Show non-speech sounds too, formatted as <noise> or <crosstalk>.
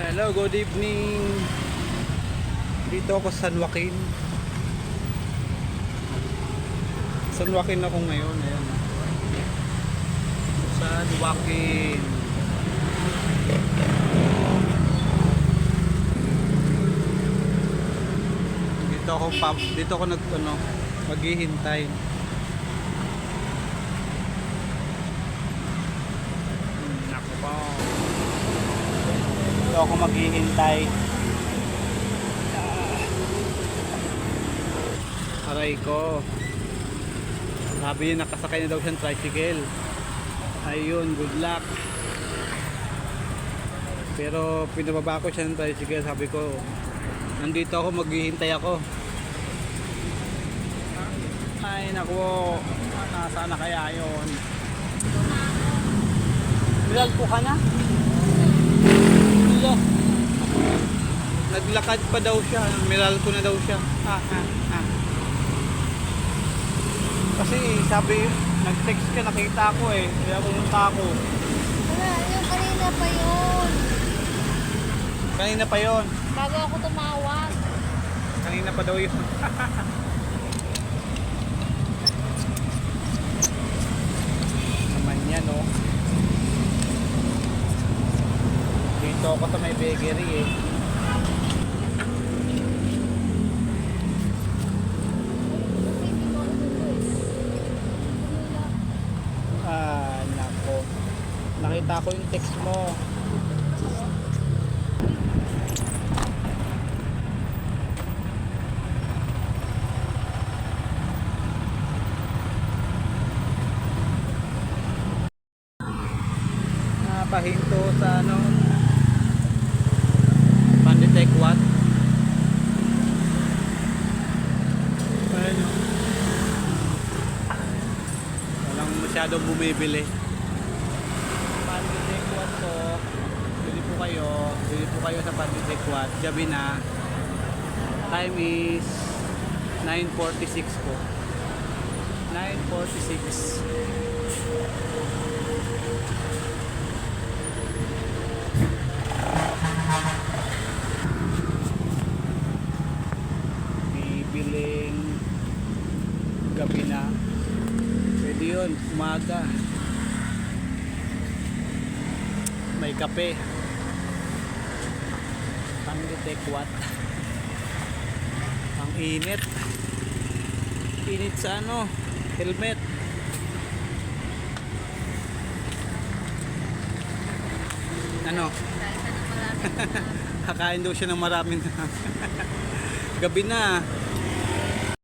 Hello, good evening. Dito ako sa San Joaquin. San Joaquin ako ngayon. Ayan. San Joaquin. Dito ako pa, dito ako nag ano, maghihintay. Hmm, Naku po. Dito ako maghihintay. Aray ko. Sabi niya nakasakay na daw siyang tricycle. Ayun, good luck. Pero pinababa ko siya ng tricycle. Sabi ko, nandito ako, maghihintay ako. Ay, naku. Nasaan na kaya yun? Bilal po ka na? Hello. Naglakad pa daw siya. Miral ko na daw siya. Ah, ah, ah. Kasi sabi, nag-text ka, nakita ko eh. Kaya pumunta ako. Wala, yung kanina pa yun. Kanina pa yon. Bago ako tumawag. Kanina pa daw yun. <laughs> Naman yan, no? Ako sa may bakery eh. Ah, nako. Nakita ko yung text mo. Napahinto sa ano Panditech what? Ano? Walang masyadong bumibili. Panditech what po. Bili po kayo. Bili po kayo sa Panditech what. Gabi na. Time is 9.46 po. 9.46. bibiling gabi na yun umaga. May kape. Pangdetekwat ang init. Init sa ano? Helmet. Ano? Kakain <laughs> daw siya ng maraming <laughs> gabi na